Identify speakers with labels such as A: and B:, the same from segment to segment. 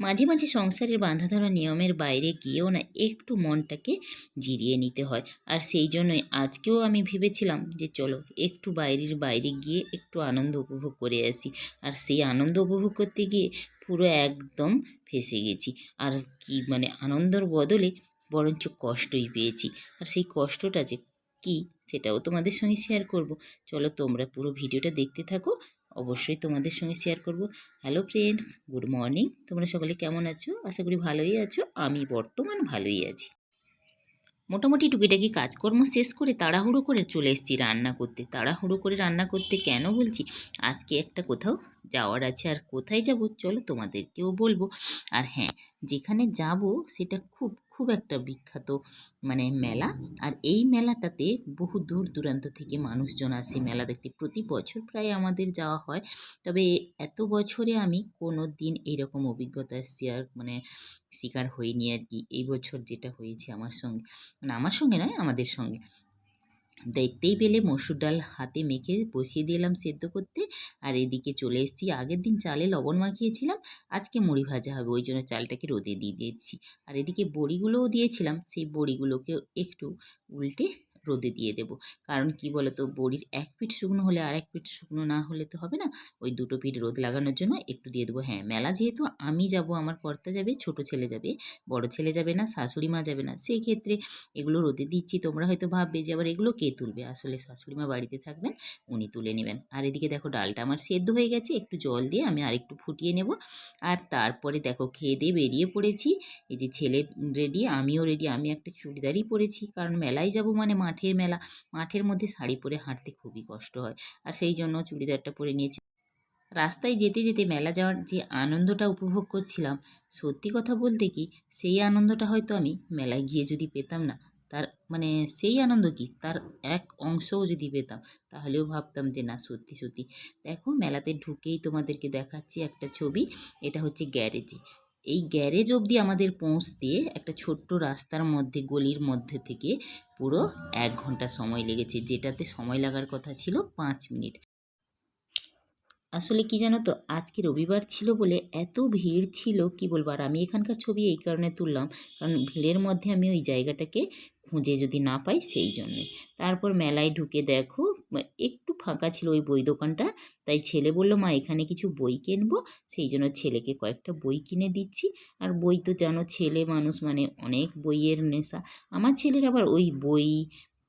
A: মাঝে মাঝে সংসারের বাঁধা ধরা নিয়মের বাইরে গিয়েও না একটু মনটাকে জিরিয়ে নিতে হয়। আর সেই জন্যই আজকেও আমি ভেবেছিলাম যে চলো একটু বাইরের বাইরে গিয়ে একটু আনন্দ উপভোগ করে আসি। আর সেই আনন্দ উপভোগ করতে গিয়ে পুরো একদম ফেসে গেছি। আর কি মানে আনন্দর বদলে বরঞ্চ কষ্টই পেয়েছি। আর সেই কষ্টটা যে কি? সেটাও তোমাদের সঙ্গে শেয়ার করব। চলো তোমরা পুরো ভিডিওটা দেখতে থাকো। অবশ্যই তোমাদের সঙ্গে শেয়ার করব। হ্যালো ফ্রেন্ডস গুড মর্নিং তোমরা সকলে কেমন আছো? আশা করি ভালোই আছো। আমি বর্তমান ভালোই আছি। মোটামুটি টুকিটাকি কাজকর্ম শেষ করে তাড়াহুড়ো করে চলে এসেছি রান্না করতে। তাড়াহুড়ো করে রান্না করতে কেন বলছি? আজকে একটা কোথাও যাওয়ার আছে আর কোথায় যাব? চলো তোমাদেরকেও বলব। আর হ্যাঁ যেখানে যাব সেটা খুব খুব একটা বিখ্যাত মানে মেলা। আর এই মেলাটাতে বহু দূর দূরান্ত থেকে মানুষজন আসে মেলা দেখতে। প্রতি বছর প্রায় আমাদের যাওয়া হয়। তবে এত বছরে আমি কোনো দিন এইরকম অভিজ্ঞতা শেয়ার মানে শিকার হইনি আর কি। এই বছর যেটা হয়েছে আমার সঙ্গে মানে আমার সঙ্গে নয়, আমাদের সঙ্গে। দেখতেই পেলে মসুর ডাল হাতে মেখে বসিয়ে দিলাম সেদ্ধ করতে। আর এদিকে চলে এসেছি। আগের দিন চালে লবণ মাখিয়েছিলাম, আজকে মুড়ি ভাজা হবে, ওই জন্য চালটাকে রোদে দিয়ে দিয়েছি। আর এদিকে বড়িগুলোও দিয়েছিলাম, সেই বড়িগুলোকে একটু উল্টে রোদে দিয়ে দেবো। কারণ কি বলতো, বড়ির এক পিঠ শুকনো হলে আর এক পিঠ শুকনো না হলে তো হবে না। ওই দুটো পিঠ রোদ লাগানোর জন্য একটু দিয়ে দেবো। হ্যাঁ মেলা যেহেতু আমি যাব, আমার কর্তা যাবে, ছোট ছেলে যাবে, বড় ছেলে যাবে না, শাশুড়ি মা যাবে না সেই ক্ষেত্রে এগুলো রোদে দিচ্ছি। তোমরা হয়তো ভাববে যে আবার এগুলো কে তুলবে? আসলে শাশুড়ি মা বাড়িতে থাকবেন, উনি তুলে নেবেন। আর এদিকে দেখো, ডালটা আমার সেদ্ধ হয়ে গেছে, একটু জল দিয়ে আমি আরেকটু ফুটিয়ে নেব। আর তারপরে দেখো, খেয়ে দিয়ে বেরিয়ে পড়েছি। এই যে ছেলে রেডি, আমিও রেডি, আমি একটা চুড়িদারই পরেছি। কারণ মেলায় যাব মানে মাঠের মেলা। মাঠের মধ্যে শাড়ি পরে হাঁটতে খুবই কষ্ট হয়। আর সেই জন্য চুড়িদারটা পরে নিয়েছি। রাস্তায় যেতে যেতে মেলা যাওয়ার যে আনন্দটা উপভোগ করছিলাম, সত্যি কথা বলতে কি, সেই আনন্দটা হয়তো আমি মেলায় গিয়ে যদি পেতাম না, তার মানে সেই আনন্দ কি, তার এক অংশও যদি পেতাম, তাহলেও ভাবতাম যে না, সত্যি সত্যি। দেখো, মেলাতে ঢুকেই তোমাদেরকে দেখাচ্ছি একটা ছবি, এটা হচ্ছে গ্যারেজে। এই গ্যারেজ অবধি আমাদের পৌঁছতে একটা ছোট্ট রাস্তার মধ্যে, গলির মধ্যে থেকে পুরো এক ঘণ্টা সময় লেগেছে, যেটাতে সময় লাগার কথা ছিল পাঁচ মিনিট। আসলে কি জানো তো, আজকে রবিবার ছিল বলে এত ভিড় ছিল, কি বলব? আর আমি এখানকার ছবি এই কারণে তুললাম, কারণ ভিড়ের মধ্যে আমি ওই জায়গাটাকে খুঁজে যদি না পাই, সেই জন্যে তারপর মেলায় ঢুকে দেখো, একটু ফাঁকা ছিল ওই বই দোকানটা। তাই ছেলে বলল, মা, এখানে কিছু বই কিনবো? সেই জন্য ছেলেকে কয়েকটা বই কিনে দিচ্ছি। আর বই তো জানো ছেলে মানুষ মানে অনেক বইয়ের নেশা। আমার ছেলের আবার ওই বই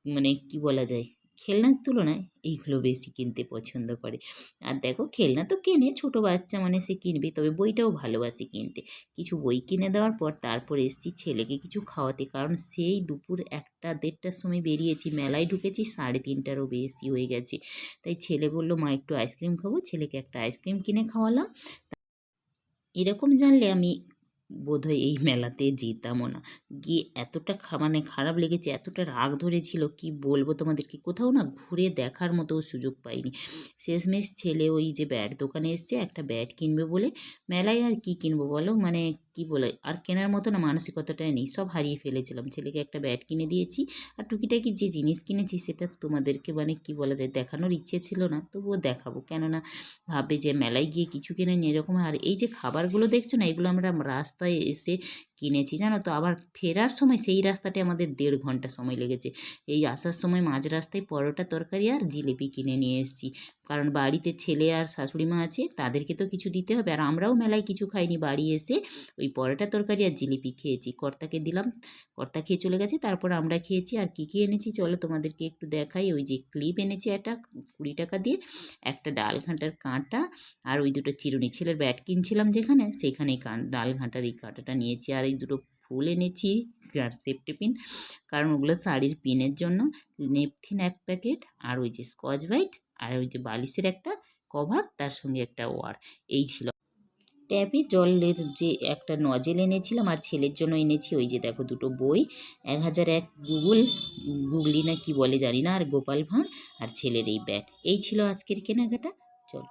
A: মানে কি বলা যায়? খেলনার তুলনায় এইগুলো বেশি কিনতে পছন্দ করে। আর দেখো, খেলনা তো কেনে, ছোটো বাচ্চা মানে সে কিনবে, তবে বইটাও ভালোবাসে কিনতে। কিছু বই কিনে দেওয়ার পর তারপর এসছি ছেলেকে কিছু খাওয়াতে, কারণ সেই দুপুর একটা দেড়টার সময় বেরিয়েছি, মেলায় ঢুকেছি, সাড়ে তিনটারও বেশি হয়ে গেছে। তাই ছেলে বলল, মা, একটু আইসক্রিম খাব, ছেলেকে একটা আইসক্রিম কিনে খাওয়ালাম। এরকম জানলে আমি বোধহয় এই মেলাতে যেতামও না। গিয়ে এতটা মানে খারাপ লেগেছে, এতটা রাগ ধরেছিল, কি বলব তোমাদেরকে? কোথাও না ঘুরে দেখার মতো সুযোগ পাইনি। শেষমেশ ছেলে ওই যে ব্যাট দোকানে এসছে, একটা ব্যাট কিনবে বলে, মেলায় আর কি কিনবো বলো? মানে কি বলে, আর কেনার মতো না মানসিকতাটাই নেই। সব হারিয়ে ফেলেছিলাম। ছেলেকে একটা ব্যাট কিনে দিয়েছি আর টুকিটাকি যে জিনিস কিনেছি সেটা তোমাদেরকে মানে কি বলা যায়, দেখানোর ইচ্ছে ছিল না। তবুও দেখাবো। কেননা ভাবে যে মেলায় গিয়ে কিছু কিনে এরকম। আর এই যে খাবারগুলো দেখছ না, এগুলো আমরা রাস্তায় এসে কিনেছি, জানো তো? আবার ফেরার সময় সেই রাস্তাটি আমাদের দেড় ঘণ্টা সময় লেগেছে। এই আসার সময় মাঝ রাস্তায় পরোটা তরকারি আর জিলিপি কিনে নিয়ে এসেছি। কারণ বাড়িতে ছেলে আর শাশুড়ি মা আছে, তাদেরকে তো কিছু দিতে হবে। আর আমরাও মেলায় কিছু খাইনি। বাড়ি এসে ওই পরোটা তরকারি আর জিলিপি খেয়েছি। কর্তাকে দিলাম। কর্তা খেয়ে চলে গেছে। তারপর আমরা খেয়েছি। আর কী কী এনেছি? চলো তোমাদেরকে একটু দেখাই। ওই যে ক্লিপ এনেছি একটা কুড়ি টাকা দিয়ে। একটা ডাল ঘাঁটার কাঁটা আর ওই দুটো চিরুনি। ছেলের ব্যাট কিনছিলাম যেখানে সেইখানেই ডাল ঘাঁটার এই কাঁটাটা নিয়েছি। আর এই দুটো ফুল এনেছি আর সেফটি পিন কারণ ওগুলো শাড়ির পিনের জন্য নেপথিন এক প্যাকেট আর ওই যে স্কচ বাইট আর ওই যে বালিশের একটা কভার তার সঙ্গে একটা ওয়ার এই ছিল। ট্যাপে জলের যে একটা নজেল এনেছিলাম, আর ছেলের জন্য এনেছি, ওই যে দেখো দুটো বই, এক হাজার এক গুগল, গুগলি না কি বলে জানি না, আর গোপাল ভাঁড়, আর ছেলের এই ব্যাট এই ছিল আজকের কেনাকাটা, চল।